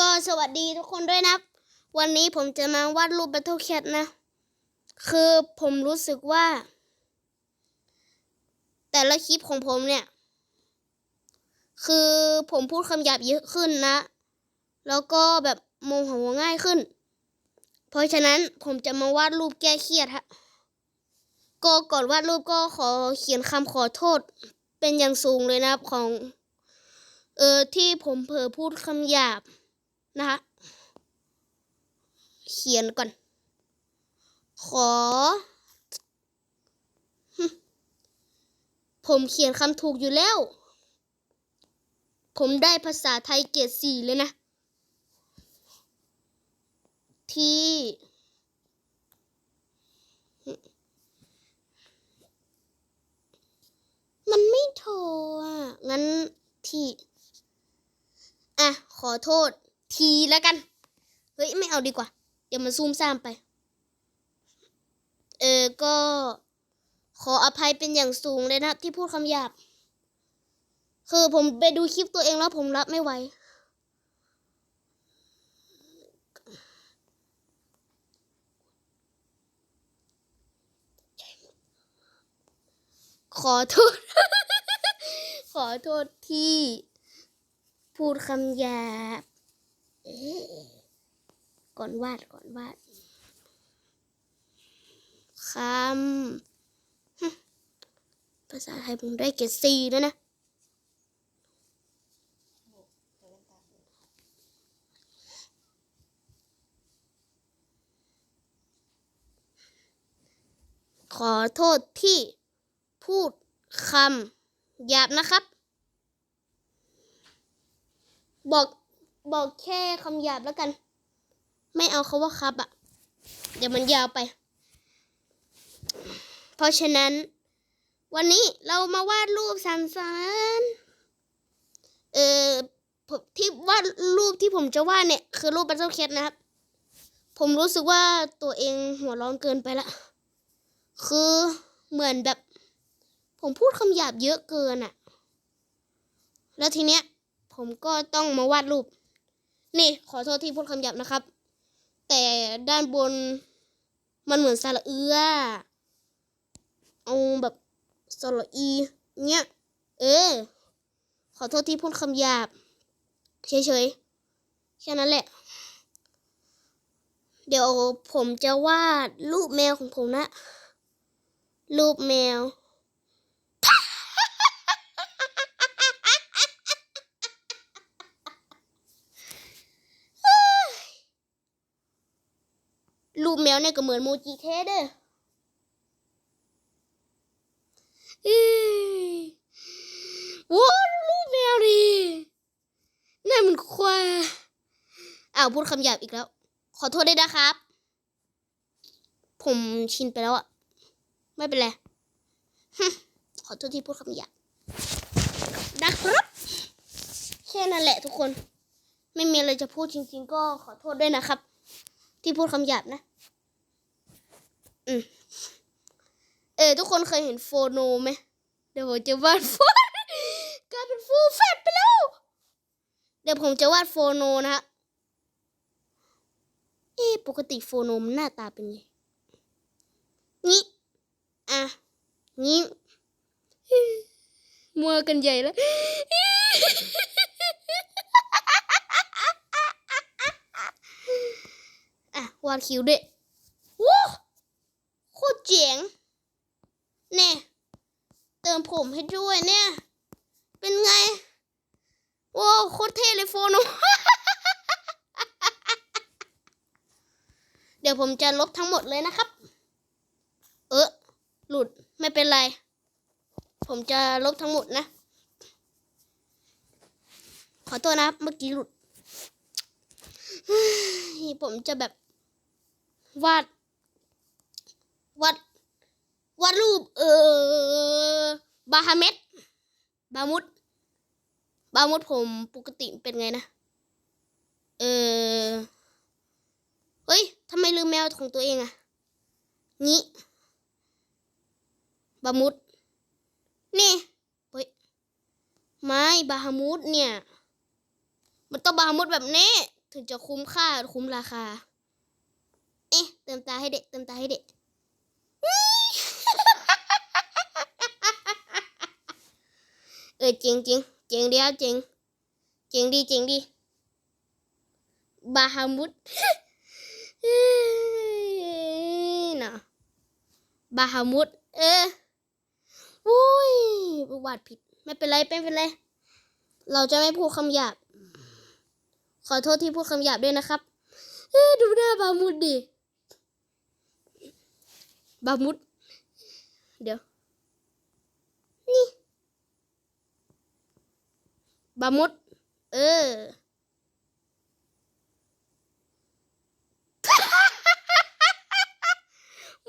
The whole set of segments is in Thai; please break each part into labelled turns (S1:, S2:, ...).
S1: ก็สวัสดีทุกคนด้วยนะวันนี้ผมจะมาวาดรูป Battle Cat นะ คือผมรู้สึกว่า แต่ละคลิปของผมเนี่ย คือผมพูดคำหยาบเยอะขึ้นนะ แล้วก็แบบโมโหง่ายขึ้น เพราะฉะนั้นผมจะมาวาดรูปแก้เครียดฮะก็ก่อนวาดรูปก็ขอเขียนคำขอโทษเป็นอย่างสูงเลยนะครับของ เออที่ผมเผลอพูดคำหยาบ นะคะเขียนก่อน ขอ ผมเขียนคำถูกอยู่แล้ว ผมได้ภาษาไทยเกรดสี่เลยนะ ที่ มันไม่โทรอะ งั้นที่ อะ ขอโทษ ทีแล้วกัน เฮ้ย ไม่เอาดีกว่า เดี๋ยวมันซูมซ่ามไป เออ ก็ ขออภัยเป็นอย่างสูงเลยนะที่พูดคำหยาบ คือผมไปดูคลิปตัวเองแล้วผมรับไม่ไหว ขอโทษ ขอโทษที่พูดคำหยาบ ก่อนวาดก่อนวาดคำภาษาไทยผมได้เกรดสี่แล้วนะขอโทษที่พูดคำหยาบนะครับ บอก บอกแค่คำหยาบแล้วกัน ไม่เอาคาว่าครับอะเดี๋ยวมันยาวไป เพราะฉะนั้น วันนี้เรามาวาดรูปสันสันเออที่วาดรูปที่ผมจะวาดเนี่ย คือรูปบัตเทิลแคทนะครับ ผมรู้สึกว่าตัวเองหัวร้อนเกินไปละ คือเหมือนแบบ ผมพูดคำหยาบเยอะเกินอะแล้วทีเนี้ยผมก็ต้องมาวาดรูป นี่ขอโทษที่พูดคำหยาบนะครับ แต่ด้านบนมันเหมือนสระเอือเอาแบบสระอีเนี้ย เออ ขอโทษที่พูดคำหยาบ เฉยๆ แค่นั้นแหละ เดี๋ยวผมจะวาดรูปแมวของผมนะ รูปแมว ปแมวเนี่ยก็เหมือนโมจิเทเด้อเอ้ยว้าวรูปแมวดินั่นมันควายอ้าวพูดคำหยาบอีกแล้ว ขอโทษด้วยนะครับ ผมชินไปแล้วอะไม่เป็นไรขอโทษที่พูดคำหยาบนะครับ แค่นั้นแหละทุกคน ไม่มีอะไรจะพูดจริง ๆ ก็ขอโทษด้วยนะครับ ที่พูดคำหยาบนะ อืมเออ ทุกคนเคยเห็นโฟโนไหมเดี๋ยวผมจะวาดโฟนกลายเป็นฟูแฟดไปแล้ว เดี๋ยวผมจะวาดโฟโนนะฮะเอ๊ปกติโฟโนมหน้าตาเป็นไงงี้อะงี้มัวกันใหญ่แล้วอะวาดคิ้วด้วยว้าวโคตรเจ๋งเน่เติม ผมให้ด้วยเนี่ย เป็นไง โว้โคตรเท่เลยโฟนเดี๋ยวผมจะลบทั้งหมดเลยนะครับ เออหลุดไม่เป็นไร ผมจะลบทั้งหมดนะ ขอโทษนะครับเมื่อกี้หลุด ผมจะแบบ วาด วาดวาดรูปเออ บาฮาเมดบามุดบามุดผมปกติเป็นไงนะ เออ เฮ้ยทำไมลืมแมวของตัวเองอะงี้บามุดนี่เฮ้ยไม่บาฮามุดเนี่ย มันต้องบาฮามุดแบบนี้ ถึงจะคุ้มค่าคุ้มราคา เอ๊ะ เติมตาให้เด็ก เติมตาให้เด็ก เออจริงจริงเจ๋งเดีครับเจ๋งเจ๋งดีเจ๋งดีบาฮามุดเอ้ยน่ะบาฮามุดเออโอ้ยประวัติผิด ไม่เป็นไรไม่เป็นไร เราจะไม่พูดคำหยาบ ขอโทษที่พูดคำหยาบด้วยนะครับ เอ้ยดูหน้าบามุดดิบามุด เดี๋ยว นี่ บามุด เออ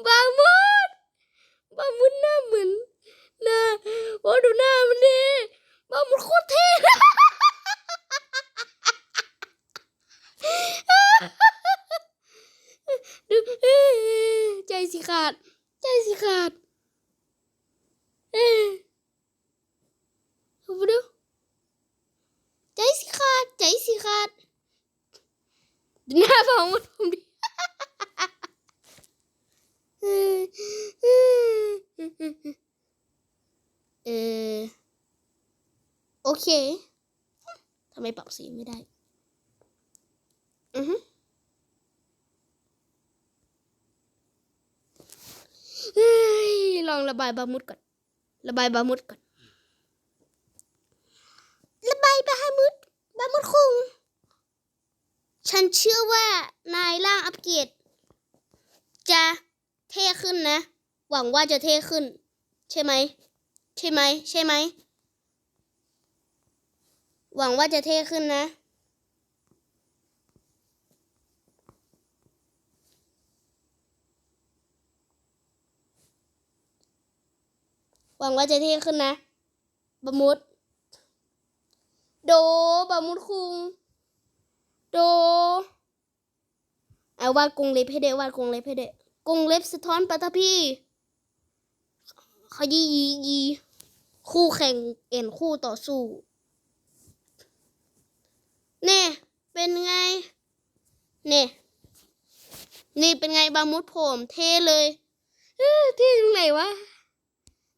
S1: บามุดบามุดหน้าเหมือนน้าโอ้ดูหน้ามันดิบามุดโคตรเท่ดูเอ้ยใจสิขาด ใจสิขาด เอ้ยเอาไปดูใจสิขาด ใจสิขาดดู หน้าบามุดผมดิเออโอเคทำไมปรับสีไม่ได้ อือฮึเฮ้ยลองระบายบามุดก่อน ระบายบามุดก่อน ระบายบามุดบามุดคุง ฉันเชื่อว่านายร่างอัปเกรดจะเท่ขึ้นนะ หวังว่าจะเท่ขึ้น ใช่ไหม ใช่ไหม ใช่ไหม หวังว่าจะเท่ขึ้นนะ หวังว่าจะเท่ขึ้นนะบามุด โดบามุดคุง โดเอาวาดกรงเล็บให้เด็วาดกรงเล็บให้เด็กรงเล็บสะท้อนปัตตพีขยี้ยียีคู่แข่งเอ็นคู่ต่อสู้เน่เป็นไงเน่นี่เป็นไงบามุดผมเท่เลยเท่ตรงไหนวะ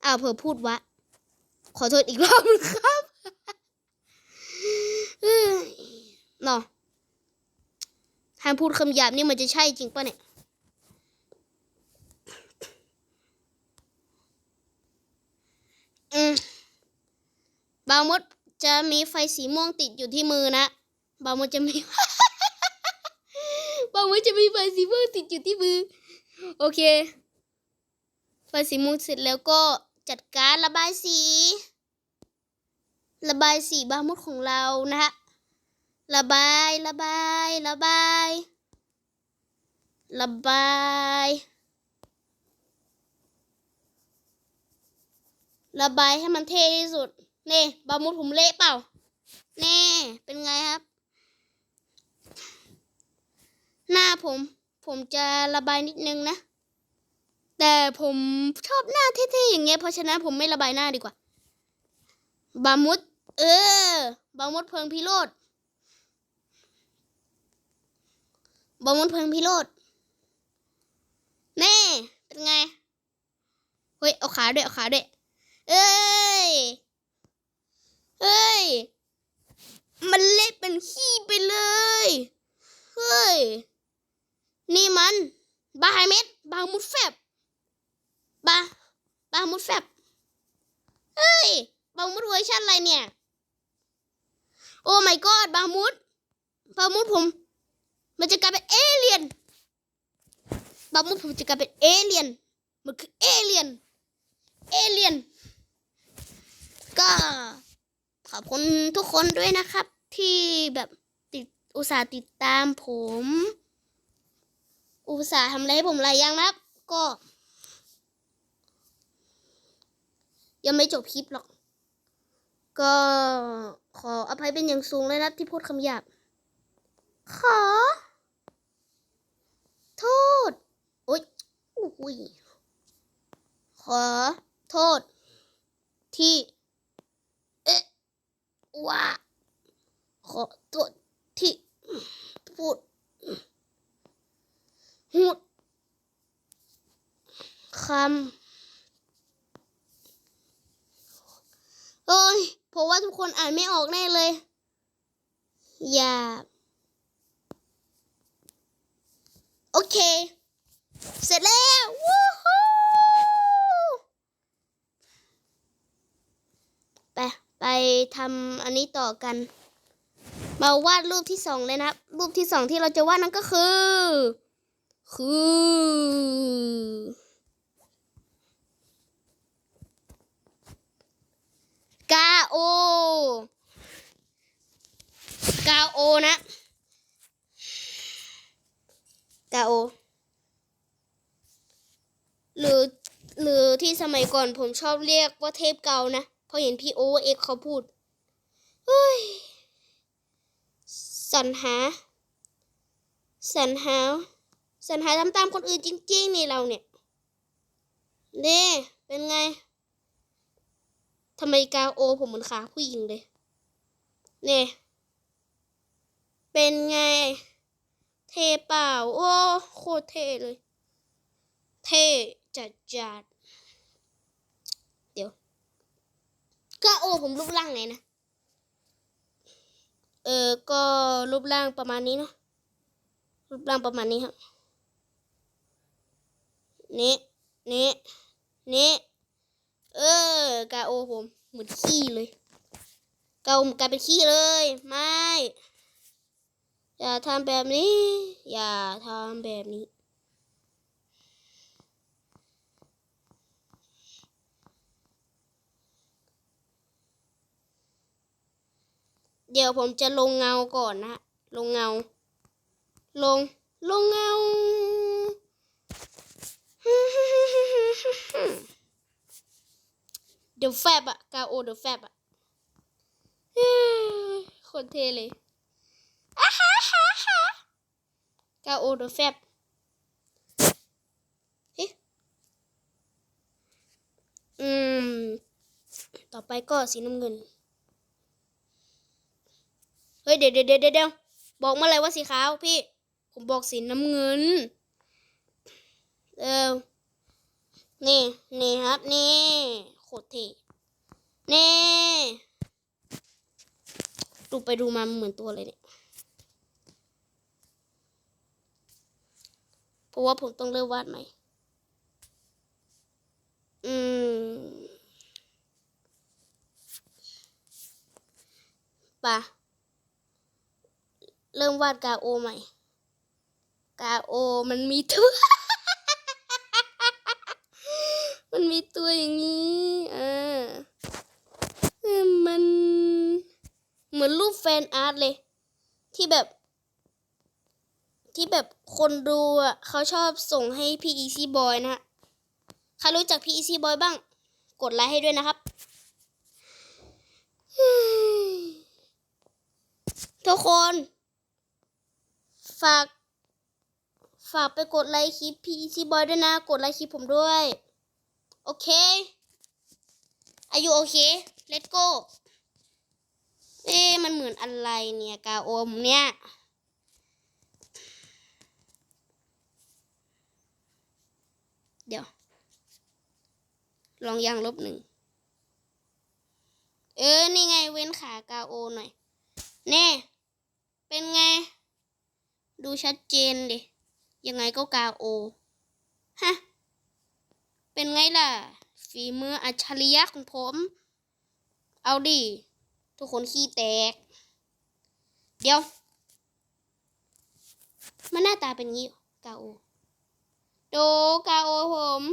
S1: อ้าวเผอพูดวะ ขอโทษอีกรอบนึงครับเนาะ ห้ามพูดคำหยาบนี่มันจะใช่จริงปะเนี่ยบางมดจะมีไฟสีม่วงติดอยู่ที่มือนะบางมดจะมีบางมดจะมีไฟสีม่วงติดอยู่ที่มือ โอเค ไฟสีม่วงเสร็จแล้วก็จัดการระบายสี ระบายสีบางมดของเรานะฮะ ระบาย ระบาย ระบาย ระบาย ระบายให้มันเท่ที่สุดเน่บามุดผมเละเปล่า แน่ เป็นไงครับ หน้าผม ผมจะระบายนิดนึงนะ แต่ผมชอบหน้าเท่ๆอย่างเงี้ย เพราะฉะนั้นผมไม่ระบายหน้าดีกว่า บามุด เออ บามุดเพิงพิโรธ บอมุนเพิงพิโรธแน่เป็นไง เฮ้ย เอาขาด้วย เอาขาด้วย เอ้ย เฮ้ย มันเละเป็นขี้ไปเลย เฮ้ย นี่มัน บาไฮเม็ด บามุดแฟบบาบามุดแฟบ เฮ้ย บามุดเวอร์ชันอะไรเนี่ย โอ้ my god บามุดบามุดผม มันจะกลายเป็นเอเลี่ยนบางมุดผมจะกลายเป็นเอเลี่ยน มันคือเอเลี่ยน เอเลี่ยน ก็ขอบคุณทุกคนด้วยนะครับ ที่แบบติดอุตส่าห์ติดตามผม อุตส่าห์ทำอะไรให้ผมหลายอย่างนะครับ ก็ ยังไม่จบคลิปหรอก ก็ขออภัยเป็นอย่างสูงเลยนะที่พูดคำหยาบขอ อุ้ย ขอโทษ ที่ เอ๊ะว่าขอโทษที่ พูดหูดคำโอ้ยเพราะว่าทุกคนอ่านไม่ออกแน่เลย อย่า โอเค เสร็จแล้ววู้ฮู้ไปไปทำอันนี้ต่อกัน มาวาดรูปที่สองเลยนะรูปที่สองที่เราจะวาดนั่นก็คือ คือกาโอกาโอนะกาโอ หรือหรือที่สมัยก่อนผมชอบเรียกว่าเทพเกานะพราะเห็นพี่โอเอกเขาพูดเฮ้ยสรรหาสรรหาสรรหาทำตามคนอื่นจริงๆนี่เราเนี่ยนี่เป็นไงทำไมกาโอผมเหมือนขาผู้หญิงเลยเนี่ยเป็นไง เทเปล่า โอ้โคตรเท่เลย เท จัดจัดเดี๋ยวกาโอผมรูปร่างไงนะ เออก็รูปร่างประมาณนี้เนาะ รูปร่างประมาณนี้ครับ นี่ นี่ นี่ เออกาโอผมเหมือนขี้เลยกาผมกลายเป็นขี้เลย ไม่ อย่าทำแบบนี้ อย่าทำแบบนี้ ดี๋ยวผมจะลงเงาก่อนนะฮะลงเงา ลง ลงเงา เดอะแฟบอะกาโอเดอะแฟบอะคนเทเลยกาโอเดอะแฟบเฮ้อืม ต่อไปก็สีน้ำเงิน ฮ้ยเดี๋ยวเดี๋ยวเดี๋ยวเดี๋ยวบอกมาเลยว่าสีขาวพี่ ผมบอกสีน้ำเงิน เออ นี่ นี่ครับ นี่โคตรเท่นี่ดูไปดูมาเหมือนตัวเลยเนี่ยเพราะว่าผมต้องเริ่มวาดใหม่ อืมป่ะ เริ่มวาดกาโอใหม่ กาโอมันมีตัว มันมีตัวอย่างนี้อ่าเออมันเหมือนรูปแฟนอาร์ตเลย ที่แบบ ที่แบบคนดูอะเขาชอบส่งให้พี่อีซี่บอยนะฮะใครรู้จักพี่อีซี่บอยบ้าง กดไลค์ให้ด้วยนะครับทุกคน ฝาก ฝากไปกดไลค์คลิปพี่ซีบอยด้วยนะ กดไลค์คลิปผมด้วย โอเค อายุโอเค let's go เอ๊มันเหมือนอะไรเนี่ย กาโอมเนี่ยเดี๋ยว ลองยางลบหนึ่ง เออ นี่ไงเว้นขากาโอหน่อย แน่ เป็นไง ดูชัดเจนดิยังไงก็กาโอ ฮะ เป็นไงล่ะ ฝีมืออัจฉริยะของผม เอาดิ ทุกคนขี้แตก เดี๋ยว มันหน้าตาเป็นงี้เกาโอ โดกาโอผม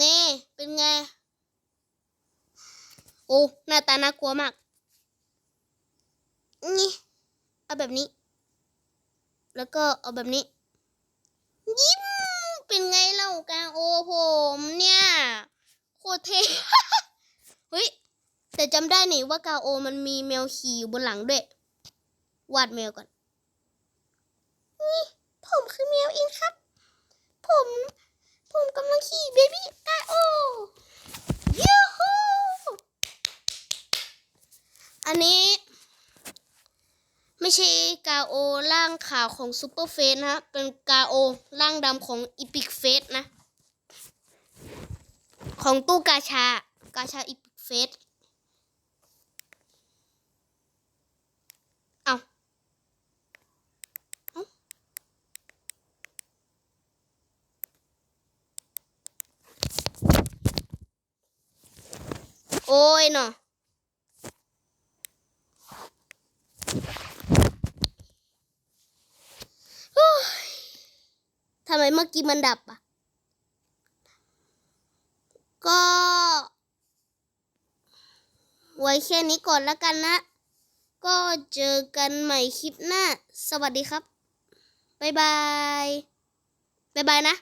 S1: นี่ เป็นไง โอ้ หน้าตาน่ากลัวมาก นี่ เอาแบบนี้ แล้วก็เอาแบบนี้ ยิ้ม เป็นไงเล่ากาโอผมเนี่ย โคตรเท่เฮ้ย แต่จำได้นี่ว่ากาโอมันมีแมวขี่อยู่บนหลังด้วย วาดแมวก่อน นี่ ผมคือแมวเองครับ ผม ผมกำลังขี่เบบี้กาโอยูฮูอันนี้ ไม่ ใช่กาโอร่างขาวของซูเปอร์เฟสนะฮะเป็นกาโอร่างดำของอีพิกเฟสนะ ของตู้กาชา กาชาอีพิกเฟสเอาเอาโอ้ยเนาะโอ้ยทำ ไมเมื่อกี้มันดับอะ ก็ ไว้แค่นี้ก่อนแล้วกันนะ ก็เจอกันใหม่คลิปหน้า สวัสดีครับ บ๊ายบาย บ๊ายบายนะ